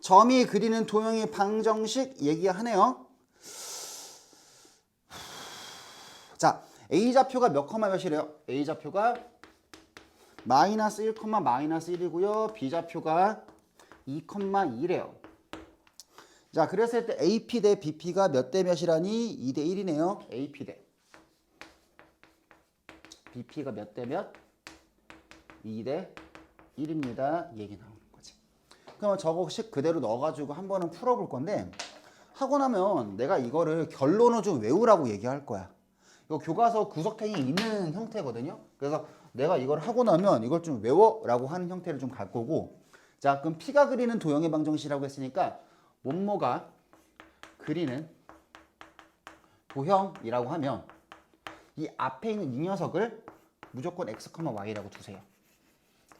점이 그리는 도형의 방정식 얘기하네요. 자, A 좌표가 몇 컴마 몇이래요? A 좌표가 마이너스 1, 마이너스 1이고요. B 좌표가 2, 2래요. 자, 그랬을 때 AP 대 BP가 몇 대 몇이라니? 2 대 1이네요. AP 대 BP가 몇 대 몇? 2 대 1입니다. 이 얘기 거지. 그러면 저거식 그대로 넣어가지고 한 번은 풀어볼 건데 하고 나면 내가 이거를 결론을 좀 외우라고 얘기할 거야. 이거 교과서 구석탱이 있는 형태거든요. 그래서 내가 이걸 하고 나면 이걸 좀 외워라고 하는 형태를 좀 갈 거고 자 그럼 피가 그리는 도형의 방정식이라고 했으니까 몸모가 그리는 도형이라고 하면 이 앞에 있는 이 녀석을 무조건 x, y라고 두세요.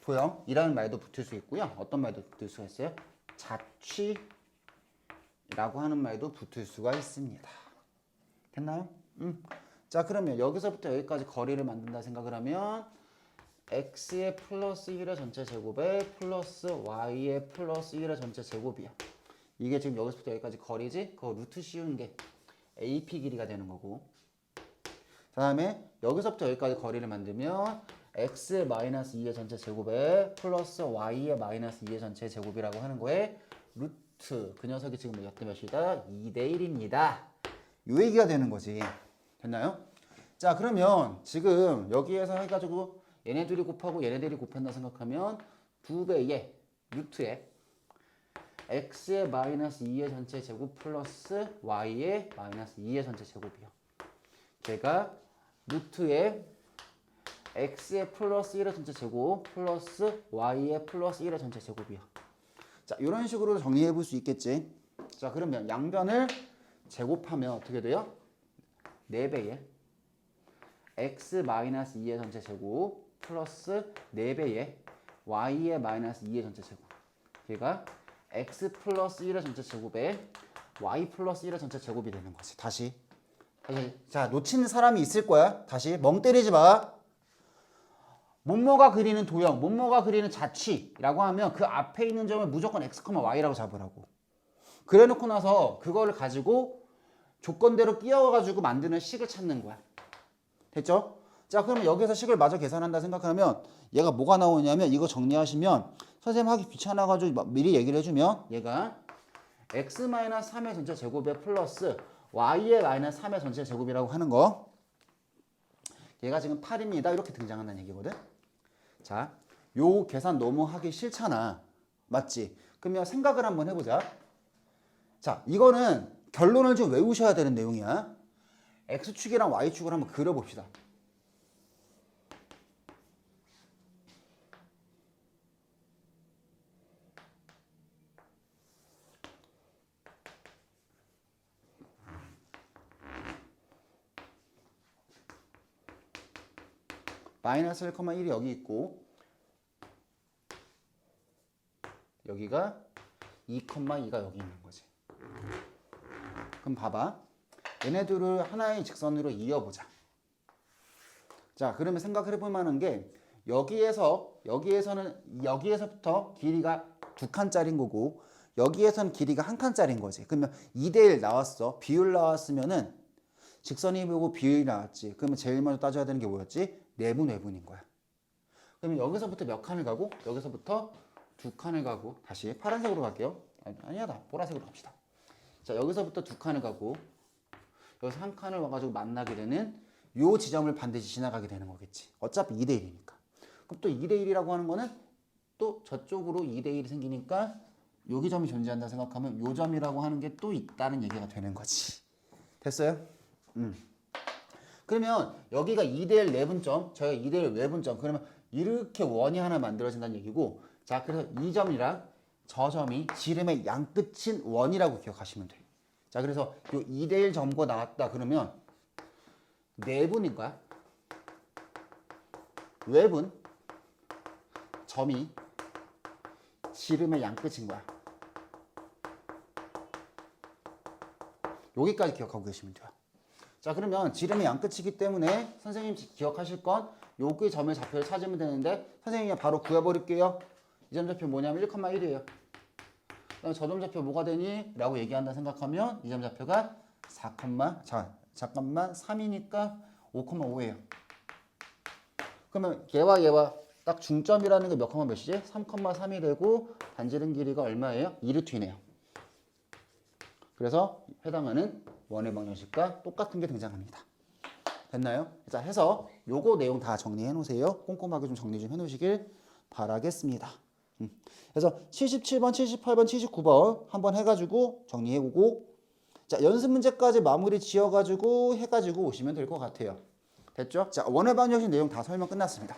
도형이라는 말도 붙을 수 있고요. 어떤 말도 붙을 수가 있어요? 자취라고 하는 말도 붙을 수가 있습니다. 됐나요? 음. 자 그러면 여기서부터 여기까지 거리를 만든다 생각을 하면 x의 플러스 1의 전체 제곱에 플러스 y의 플러스 1의 전체 제곱이야. 이게 지금 여기서부터 여기까지 거리지? 그거 루트 씌운 게 AP 길이가 되는 거고 그 다음에 여기서부터 여기까지 거리를 만들면 x 마이너스 2의 전체 제곱에 플러스 y의 마이너스 2의 전체 제곱이라고 하는 거에 루트 그 녀석이 지금 몇 대 몇이다? 2대 1입니다. 요 얘기가 되는 거지. 됐나요? 자 그러면 지금 여기에서 해가지고 얘네들이 곱하고 얘네들이 곱한다 생각하면 두 배의 루트에 x의 마이너스 2의 전체 제곱 플러스 y의 마이너스 2의 전체 제곱이요. 제가 루트에 x의 플러스 1의 전체 제곱 플러스 y의 플러스 1의 전체 제곱이요. 자 이런 식으로 정리해 볼 수 있겠지. 자 그러면 양변을 제곱하면 어떻게 돼요? 4배의 x 마이너스 2의 전체 제곱 플러스 4배의 y의 마이너스 2의 전체 제곱. 얘가 x 플러스 1의 전체 제곱에 y 플러스 1의 전체 제곱이 되는 거지. 다시. 다시. 자, 놓치는 사람이 있을 거야. 다시. 멍 때리지 마. 몸모가 그리는 도형, 몸모가 그리는 자취라고 하면 그 앞에 있는 점을 무조건 x, y라고 잡으라고. 그래 놓고 나서 그거를 가지고 조건대로 끼워가지고 만드는 식을 찾는 거야. 됐죠? 자, 그러면 여기서 식을 마저 계산한다 생각하면 얘가 뭐가 나오냐면 이거 정리하시면 선생님 하기 귀찮아가지고 미리 얘기를 해주면 얘가 x-3의 전체 제곱에 플러스 y의 마이너스 3의 전체 제곱이라고 하는 거 얘가 지금 8입니다. 이렇게 등장한다는 얘기거든. 자, 요 계산 너무 하기 싫잖아. 맞지? 그러면 생각을 한번 해보자. 자, 이거는 결론을 좀 외우셔야 되는 내용이야. x축이랑 y축을 한번 그려봅시다. 마이너스 1,1이 여기 있고 여기가 2,2가 여기 있는 거지. 그럼 봐봐. 얘네 들을 하나의 직선으로 이어보자. 자, 그러면 생각을 해볼 만한 게 여기에서 여기에서는 여기에서부터 길이가 두 칸짜리인 거고 여기에서는 길이가 한 칸짜리인 거지. 그러면 2대1 나왔어. 비율 나왔으면은 직선이 보고 비율이 나왔지. 그러면 제일 먼저 따져야 되는 게 뭐였지? 내분 외분인 거야. 그러면 여기서부터 몇 칸을 가고 여기서부터 두 칸을 가고 다시 파란색으로 갈게요. 아니, 아니야 나 보라색으로 갑시다. 자 여기서부터 두 칸을 가고 여기서 한 칸을 와가지고 만나게 되는 요 지점을 반드시 지나가게 되는 거겠지. 어차피 2대 1이니까. 그럼 또 2대 1이라고 하는 거는 또 저쪽으로 2대 1이 생기니까 여기 점이 존재한다 생각하면 요 점이라고 하는 게 또 있다는 얘기가 되는 거지. 됐어요? 음. 그러면 여기가 2대1 내분점, 저희가 2대1 외분점. 그러면 이렇게 원이 하나 만들어진다는 얘기고 자, 그래서 이 점이랑 저 점이 지름의 양끝인 원이라고 기억하시면 돼. 자, 그래서 요 2대1 점고 나왔다 그러면 내분인 거야. 외분 점이 지름의 양끝인 거야. 여기까지 기억하고 계시면 돼요. 자 그러면 지름의 양끝이기 때문에 선생님 기억하실 건 여기 점의 좌표를 찾으면 되는데 선생님이 바로 구해버릴게요. 이 점 좌표 뭐냐면 1,1이에요. 그럼 저점 좌표 뭐가 되니? 라고 얘기한다 생각하면 이 점 좌표가 4, 자, 잠깐만 3이니까 5,5예요. 그러면 얘와 얘와 딱 중점이라는 게 몇 컴마 몇이지? 3,3이 되고 반지름 길이가 얼마예요? 2루트이네요. 그래서 해당하는 원의 방정식과 똑같은 게 등장합니다. 됐나요? 자, 해서 요거 내용 다 정리해 놓으세요. 꼼꼼하게 좀 정리 좀 해 놓으시길 바라겠습니다. 음. 그래서 77번, 78번, 79번 한번 해가지고 정리해 보고 자, 연습 문제까지 마무리 지어가지고 해가지고 오시면 될 것 같아요. 됐죠? 자, 원의 방정식 내용 다 설명 끝났습니다.